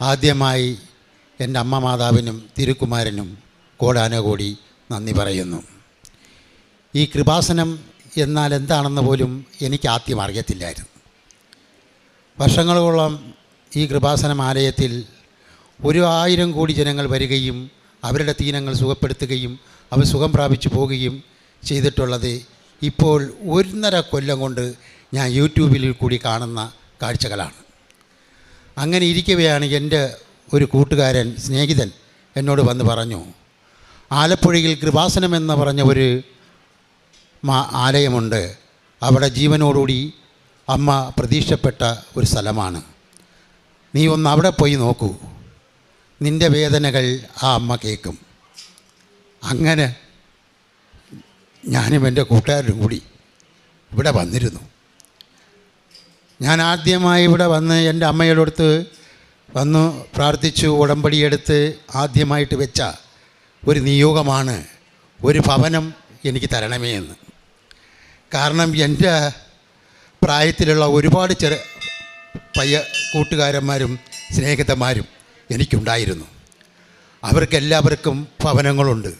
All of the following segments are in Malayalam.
ആദ്യമായി എന്റെ അമ്മ മാതാവിനും തിരുക്കുമാരനും കോടാനകോടി നന്ദി പറയുന്നു. ഈ കൃപാസനം എന്നാൽ എന്താണെന്ന് പോലും എനിക്ക് ആദ്യം അറിയത്തില്ലായിരുന്നു. വർഷങ്ങളോളം ഈ കൃപാസനം ആലയത്തിൽ ഒരു ആയിരം കോടി ജനങ്ങൾ വരികയും അവരുടെ തീനങ്ങൾ സുഖപ്പെടുത്തുകയും അവർ സുഖം പ്രാപിച്ചു പോവുകയും ചെയ്തിട്ടുള്ളത് ഇപ്പോൾ ഒന്നര കൊല്ലം കൊണ്ട് ഞാൻ യൂട്യൂബിൽ കൂടി കാണുന്ന കാഴ്ചകളാണ്. അങ്ങനെ ഇരിക്കവെയാണ് എന്റെ ഒരു കൂട്ടുകാരൻ സ്നേഹിതൻ എന്നോട് വന്ന് പറഞ്ഞു. ആലപ്പുഴയിൽ കൃപാസനം എന്ന് പറഞ്ഞ ഒരു ആലയമുണ്ട്. അവിടെ ജീവനോടുകൂടി അമ്മ പ്രതീക്ഷപ്പെട്ട ഒരു സ്ഥലമാണ്. നീ ഒന്ന് അവിടെ പോയി നോക്കൂ. നിന്റെ വേദനകൾ ആ അമ്മ കേൾക്കും. അങ്ങനെ ഞാനും എന്റെ കൂട്ടുകാരനും കൂടി ഇവിടെ വന്നിരുന്നു. ഞാൻ ആദ്യമായി ഇവിടെ വന്ന് എന്റെ അമ്മയുടെ അടുത്ത് വന്നു പ്രാർത്ഥിച്ചു ഉടമ്പടിയെടുത്ത് ആദ്യമായിട്ട് വെച്ച ഒരു നിയോഗമാണ് ഒരു ഭവനം എനിക്ക് തരണമേ എന്ന്. കാരണം എന്റെ പ്രായത്തിലുള്ള ഒരുപാട് ചെറു പയ്യ കൂട്ടുകാരന്മാരും സ്നേഹിതന്മാരും എനിക്കുണ്ടായിരുന്നു. അവർക്കെല്ലാവർക്കും ഭവനങ്ങളുണ്ട്.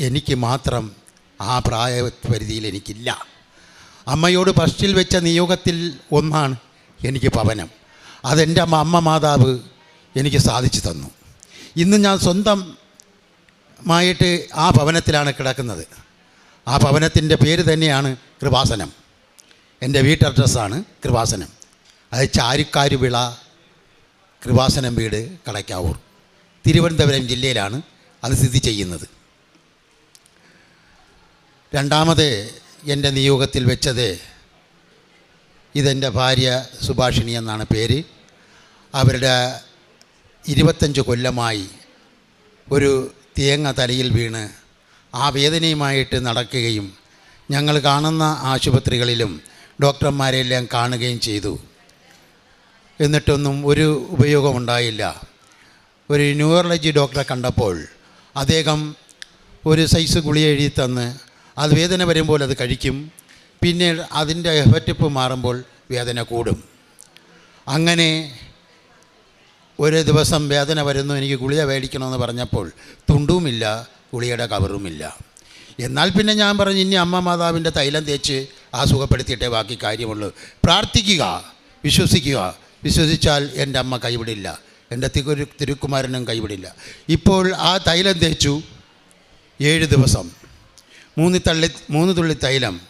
എനിക്ക് മാത്രം ആ പ്രായ പരിധിയിൽ എനിക്കില്ല. അമ്മയോട് ഫസ്റ്റിൽ വെച്ച നിയോഗത്തിൽ ഒന്നാണ് എനിക്ക് പവനം. അതെന്റെ അമ്മ അമ്മ മാതാവ് എനിക്ക് സാധിച്ചു തന്നു. ഇന്ന് ഞാൻ സ്വന്തമായിട്ട് ആ ഭവനത്തിലാണ് കിടക്കുന്നത്. ആ ഭവനത്തിന്റെ പേര് തന്നെയാണ് കൃപാസനം. എന്റെ വീട്ട് അഡ്രസ്സാണ് കൃപാസനം. അത് ചാരിക്കാരുവിള കൃപാസനം വീട് കടയ്ക്കാവൂർ തിരുവനന്തപുരം ജില്ലയിലാണ് അത് സ്ഥിതി ചെയ്യുന്നത്. രണ്ടാമത് എന്റെ നിയോഗത്തിൽ വെച്ചത് ഇതെന്റെ ഭാര്യ സുഭാഷിണി എന്നാണ് പേര്. അവരുടെ ഇരുപത്തഞ്ച് കൊല്ലമായി ഒരു തേങ്ങ തലയിൽ വീണ് ആ വേദനയുമായിട്ട് നടക്കുകയും ഞങ്ങൾ കാണുന്ന ആശുപത്രികളിലും ഡോക്ടർമാരെല്ലാം കാണുകയും ചെയ്തു. എന്നിട്ടൊന്നും ഒരു ഉപയോഗമുണ്ടായില്ല. ഒരു ന്യൂറോളജി ഡോക്ടറെ കണ്ടപ്പോൾ അദ്ദേഹം ഒരു സൈസ് ഗുളിക എഴുതി തന്ന് അത് വേദന വരുമ്പോൾ അത് കഴിക്കും. പിന്നെ അതിന്റെ എഫക്റ്റിപ്പ് മാറുമ്പോൾ വേദന കൂടും. അങ്ങനെ ഒരു ദിവസം വേദന വരുന്നു എനിക്ക് ഗുളിക മേടിക്കണമെന്ന് പറഞ്ഞപ്പോൾ തുണ്ടുമില്ല ഗുളികയുടെ കവറുമില്ല. എന്നാൽ പിന്നെ ഞാൻ പറഞ്ഞു ഇനി അമ്മ മാതാവിന്റെ തൈലം തേച്ച് ആ സുഖപ്പെടുത്തിയിട്ടേ ബാക്കി കാര്യമുള്ളൂ. പ്രാർത്ഥിക്കുക വിശ്വസിക്കുക. വിശ്വസിച്ചാൽ എന്റെ അമ്മ കൈവിടില്ല എന്റെ തിരു തിരുക്കുമാരനും കൈവിടില്ല. ഇപ്പോൾ ആ തൈലം തേച്ചു ഏഴ് ദിവസം. മൂന്ന് തള്ളി മൂന്ന് തുള്ളി തൈലം.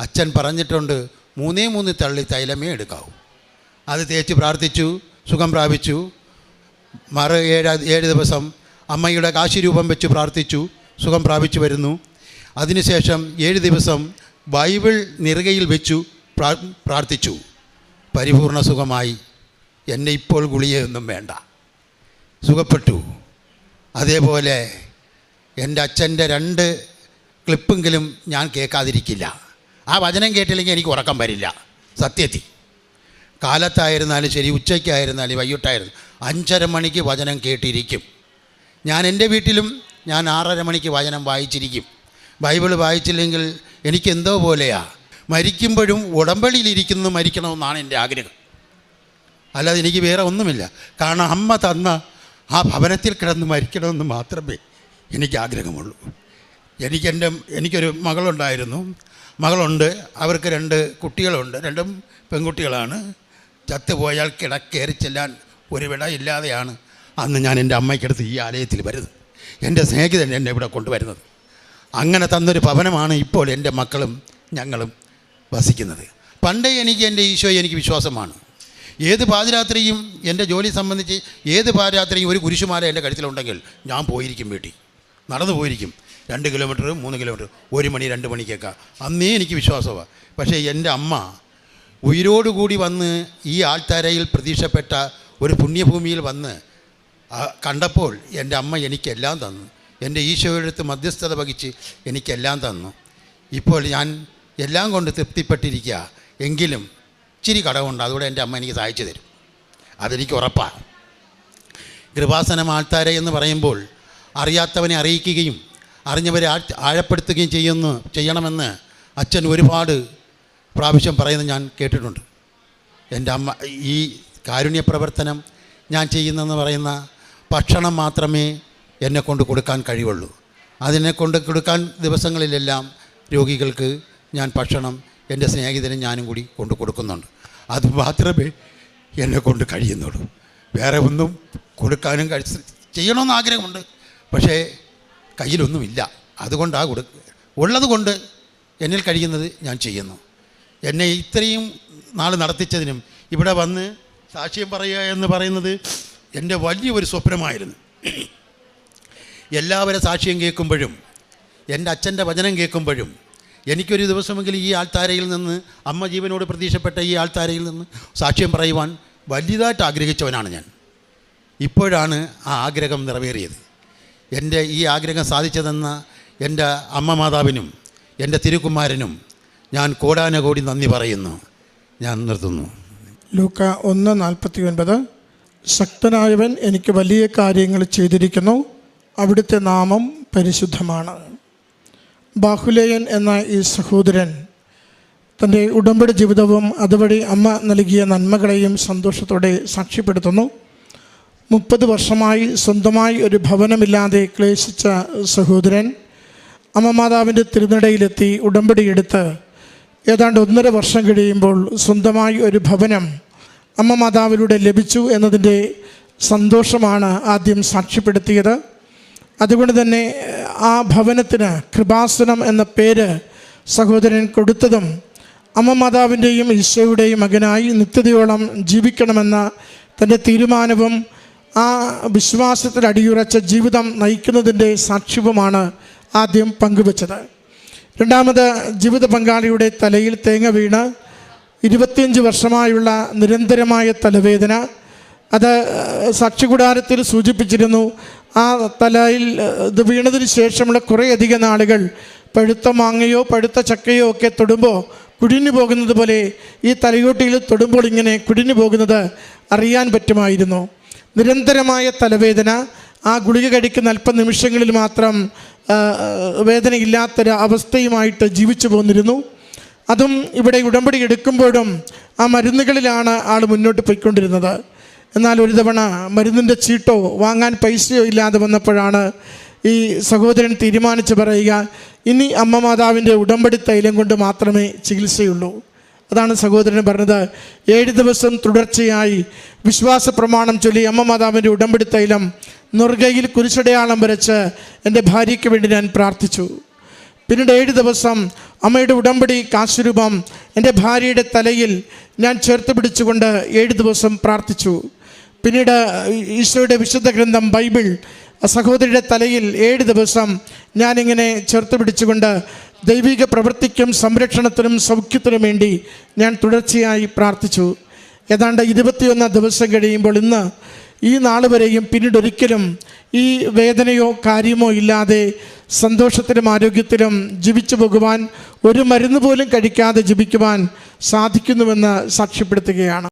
അച്ഛൻ പറഞ്ഞിട്ടുണ്ട് മൂന്നേ മൂന്ന് തള്ളി തൈലമേ എടുക്കാവൂ. അത് തേച്ച് പ്രാർത്ഥിച്ചു സുഖം പ്രാപിച്ചു. മറ ഏഴ് ഏഴ് ദിവസം അമ്മയുടെ കാശിരൂപം വെച്ച് പ്രാർത്ഥിച്ചു സുഖം പ്രാപിച്ചു വരുന്നു. അതിനുശേഷം ഏഴ് ദിവസം ബൈബിൾ നിറുകയിൽ വെച്ചു പ്രാ- പ്രാർത്ഥിച്ചു. പരിപൂർണ സുഖമായി. എന്നെ ഇപ്പോൾ ഗുളികയൊന്നും വേണ്ട. സുഖപ്പെട്ടു. അതേപോലെ എന്റെ അച്ഛന്റെ രണ്ട് ക്ലിപ്പെങ്കിലും ഞാൻ കേൾക്കാതിരിക്കില്ല. ആ വചനം കേട്ടില്ലെങ്കിൽ എനിക്ക് ഉറക്കം വരില്ല. സത്യത്തി കാലത്തായിരുന്നാലും ശരി ഉച്ചയ്ക്കായിരുന്നാലും വൈകിട്ടായിരുന്നു. അഞ്ചര മണിക്ക് വചനം കേട്ടിരിക്കും. ഞാൻ എന്റെ വീട്ടിലും ഞാൻ ആറര മണിക്ക് വചനം വായിച്ചിരിക്കും. ബൈബിൾ വായിച്ചില്ലെങ്കിൽ എനിക്ക് എന്തോ പോലെയാ. മരിക്കുമ്പോഴും ഉടമ്പടിയിലിരിക്കുന്ന മരിക്കണമെന്നാണ് എന്റെ ആഗ്രഹം. അല്ലാതെ എനിക്ക് വേറെ ഒന്നുമില്ല. കാരണം അമ്മ തന്ന ആ ഭവനത്തിൽ കിടന്ന് മരിക്കണമെന്ന് മാത്രമേ എനിക്ക് ആഗ്രഹമുള്ളൂ. എനിക്കെന്റെ എനിക്കൊരു മകളുണ്ടായിരുന്നു. മകളുണ്ട്. അവർക്ക് രണ്ട് കുട്ടികളുണ്ട്. രണ്ടും പെൺകുട്ടികളാണ്. ചത്തുപോയാൽ കിടക്കേറി ചെല്ലാൻ ഒരു വിട ഇല്ലാതെയാണ് അന്ന് ഞാൻ എന്റെ അമ്മയ്ക്കടുത്ത് ഈ ആലയത്തിൽ വരുന്നത്. എന്റെ സ്നേഹിതൻ എന്നെ ഇവിടെ കൊണ്ടുവരുന്നത്. അങ്ങനെ തന്നൊരു ഭവനമാണ് ഇപ്പോൾ എന്റെ മക്കളും ഞങ്ങളും വസിക്കുന്നത്. പണ്ടേ എനിക്ക് എന്റെ ഈശോ എനിക്ക് വിശ്വാസമാണ്. ഏത് പാതിരാത്രിയും എന്റെ ജോലി സംബന്ധിച്ച് ഏത് പാതിരാത്രിയും ഒരു കുരിശുമാല എന്റെ കഴുത്തിലുണ്ടെങ്കിൽ ഞാൻ പോയിരിക്കും വീട്ടിൽ. നടന്നു പോയിരിക്കും രണ്ട് കിലോമീറ്റർ മൂന്ന് കിലോമീറ്റർ ഒരു മണി രണ്ട് മണിക്കൊക്കെ അന്നേ എനിക്ക് വിശ്വാസമാണ് പക്ഷേ എന്റെ അമ്മ ഉയരോടുകൂടി വന്ന് ഈ ആൾത്താരയിൽ പ്രതീക്ഷപ്പെട്ട ഒരു പുണ്യഭൂമിയിൽ വന്ന് കണ്ടപ്പോൾ എന്റെ അമ്മ എനിക്കെല്ലാം തന്നു. എന്റെ ഈശോയുടെ മധ്യസ്ഥത വഹിച്ച് എനിക്കെല്ലാം തന്നു. ഇപ്പോൾ ഞാൻ എല്ലാം കൊണ്ട് തൃപ്തിപ്പെട്ടിരിക്കുക. എങ്കിലും ഇച്ചിരി കടവുണ്ട് അതുകൂടെ എന്റെ അമ്മ എനിക്ക് സഹായിച്ചു തരും. അതെനിക്ക് ഉറപ്പാണ് കൃപാസനം ആൾത്താരെ എന്ന് പറയുമ്പോൾ അറിയാത്തവനെ അറിയിക്കുകയും അറിഞ്ഞവരെ ആഴപ്പെടുത്തുകയും ചെയ്യുന്നു ചെയ്യണമെന്ന് അച്ഛൻ ഒരുപാട് പ്രാവശ്യം പറയുന്നത് ഞാൻ കേട്ടിട്ടുണ്ട്. എന്റെ അമ്മ ഈ കാരുണ്യ പ്രവർത്തനം ഞാൻ ചെയ്യുന്നതെന്ന് പറയുന്ന ഭക്ഷണം മാത്രമേ എന്നെ കൊണ്ട് കൊടുക്കാൻ കഴിയുള്ളൂ. അതിനെ കൊണ്ട് കൊടുക്കാൻ ദിവസങ്ങളിലെല്ലാം രോഗികൾക്ക് ഞാൻ ഭക്ഷണം എന്റെ സ്നേഹിതനും ഞാനും കൂടി കൊണ്ട് കൊടുക്കുന്നുണ്ട്. അത് മാത്രമേ എന്നെ കൊണ്ട് കഴിയുന്നുള്ളൂ. വേറെ ഒന്നും കൊടുക്കാനും കഴി ചെയ്യണമെന്ന് ആഗ്രഹമുണ്ട്. പക്ഷേ കയ്യിലൊന്നുമില്ല. അതുകൊണ്ടാണ് കൊടു ഉള്ളത് കൊണ്ട് എന്നിൽ കഴിയുന്നത് ഞാൻ ചെയ്യുന്നു. എന്നെ ഇത്രയും നാൾ നടത്തിച്ചതിനും ഇവിടെ വന്ന് സാക്ഷ്യം പറയുക എന്ന് പറയുന്നത് എന്റെ വലിയൊരു സ്വപ്നമായിരുന്നു. എല്ലാവരും സാക്ഷ്യം കേൾക്കുമ്പോഴും എന്റെ അച്ഛന്റെ വചനം കേൾക്കുമ്പോഴും എനിക്കൊരു ദിവസമെങ്കിലും ഈ ആൾത്താരയിൽ നിന്ന് അമ്മ ജീവനോട് പ്രതീക്ഷപ്പെട്ട ഈ ആൾത്താരയിൽ നിന്ന് സാക്ഷ്യം പറയുവാൻ വലുതായിട്ട് ആഗ്രഹിച്ചവനാണ് ഞാൻ. ഇപ്പോഴാണ് ആ ആഗ്രഹം നിറവേറിയത്. എന്റെ ഈ ആഗ്രഹം സാധിച്ചതെന്ന എന്റെ അമ്മ മാതാവിനും എന്റെ തിരുക്കുമാരനും ഞാൻ കോടാനകോടി നന്ദി പറയുന്നു. ഞാൻ നിർത്തുന്നു. ലൂക്ക ഒന്ന് നാൽപ്പത്തി ഒൻപത് ശക്തനായവൻ എനിക്ക് വലിയ കാര്യങ്ങൾ ചെയ്തിരിക്കുന്നു. അവിടുത്തെ നാമം പരിശുദ്ധമാണ്. ബാഹുലേയൻ എന്ന ഈ സഹോദരൻ തന്റെ ഉടമ്പടി ജീവിതവും അതുവഴി അമ്മ നൽകിയ നന്മകളെയും സന്തോഷത്തോടെ സാക്ഷ്യപ്പെടുത്തുന്നു. മുപ്പത് വർഷമായി സ്വന്തമായി ഒരു ഭവനമില്ലാതെ ക്ലേശിച്ച സഹോദരൻ അമ്മ മാതാവിന്റെ തിരുനടയിലെത്തി ഉടമ്പടിയെടുത്ത് ഏതാണ്ട് ഒന്നര വർഷം കഴിയുമ്പോൾ സ്വന്തമായി ഒരു ഭവനം അമ്മ മാതാവിലൂടെ ലഭിച്ചു എന്നതിന്റെ സന്തോഷമാണ് ആദ്യം സാക്ഷ്യപ്പെടുത്തിയത്. അതുകൊണ്ട് തന്നെ ആ ഭവനത്തിന് കൃപാസനം എന്ന പേര് സഹോദരൻ കൊടുത്തതും അമ്മ മാതാവിന്റെയും ഈശോയുടെയും മകനായി നിത്യതയോളം ജീവിക്കണമെന്ന തന്റെ തീരുമാനവും ആ വിശ്വാസത്തിൽ അടിയുറച്ച ജീവിതം നയിക്കുന്നതിന്റെ സാക്ഷ്യവുമാണ് ആദ്യം പങ്കുവച്ചത്. രണ്ടാമത് ജീവിത പങ്കാളിയുടെ തലയിൽ തേങ്ങ വീണ് ഇരുപത്തിയഞ്ച് വർഷമായുള്ള നിരന്തരമായ തലവേദന. അത് സാക്ഷികൂടാരത്തിൽ സൂചിപ്പിച്ചിരുന്നു. ആ തലയിൽ ഇത് വീണതിന് ശേഷമുള്ള കുറേയധികം നാളുകൾ പഴുത്ത മാങ്ങയോ പഴുത്ത ചക്കയോ ഒക്കെ തൊടുമ്പോൾ കുടിഞ്ഞു പോകുന്നത് പോലെ ഈ തലയോട്ടിയിൽ തൊടുമ്പോൾ ഇങ്ങനെ കുടിഞ്ഞു പോകുന്നത് അറിയാൻ പറ്റുമായിരുന്നു. നിരന്തരമായ തലവേദന ആ ഗുളിക കഴിക്കുന്ന അല്പ നിമിഷങ്ങളിൽ മാത്രം വേദനയില്ലാത്തൊരു അവസ്ഥയുമായിട്ട് ജീവിച്ചു പോന്നിരുന്നു. അതും ഇവിടെ ഉടമ്പടി എടുക്കുമ്പോഴും ആ മരുന്നുകളിലാണ് ആൾ മുന്നോട്ട് പോയിക്കൊണ്ടിരുന്നത്. എന്നാൽ ഒരു തവണ മരുന്നിന്റെ ചീട്ടോ വാങ്ങാൻ പൈസയോ ഇല്ലാതെ വന്നപ്പോഴാണ് ഈ സഹോദരൻ തീരുമാനിച്ച് പറയുക ഇനി അമ്മ മാതാവിന്റെ ഉടമ്പടി തൈലം കൊണ്ട് മാത്രമേ ചികിത്സയുള്ളൂ. അതാണ് സഹോദരൻ പറഞ്ഞത്. ഏഴ് ദിവസം തുടർച്ചയായി വിശ്വാസ പ്രമാണം ചൊല്ലി അമ്മ മാതാവിന്റെ ഉടമ്പടി തൈലം നുർഗയിൽ കുരിശടയാളം വരച്ച് എന്റെ ഭാര്യയ്ക്ക് വേണ്ടി ഞാൻ പ്രാർത്ഥിച്ചു. പിന്നീട് ഏഴ് ദിവസം അമ്മയുടെ ഉടമ്പടി കാശുരൂപം എന്റെ ഭാര്യയുടെ തലയിൽ ഞാൻ ചേർത്ത് പിടിച്ചുകൊണ്ട് ഏഴ് ദിവസം പ്രാർത്ഥിച്ചു. പിന്നീട് ഈശോയുടെ വിശുദ്ധ ഗ്രന്ഥം ബൈബിൾ സഹോദരിയുടെ തലയിൽ ഏഴ് ദിവസം ഞാനിങ്ങനെ ചേർത്ത് പിടിച്ചുകൊണ്ട് ദൈവിക പ്രവൃത്തിക്കും സംരക്ഷണത്തിനും സൗഖ്യത്തിനും വേണ്ടി ഞാൻ തുടർച്ചയായി പ്രാർത്ഥിച്ചു. ഏതാണ്ട് ഇരുപത്തിയൊന്നാം ദിവസം കഴിയുമ്പോൾ ഇന്ന് ഈ നാൾ വരെയും പിന്നീട് ഒരിക്കലും ഈ വേദനയോ കാര്യമോ ഇല്ലാതെ സന്തോഷത്തിലും ആരോഗ്യത്തിലും ജീവിച്ചു പോകുവാൻ ഒരു മരുന്ന് പോലും കഴിക്കാതെ ജീവിക്കുവാൻ സാധിക്കുന്നുവെന്ന് സാക്ഷ്യപ്പെടുത്തുകയാണ്.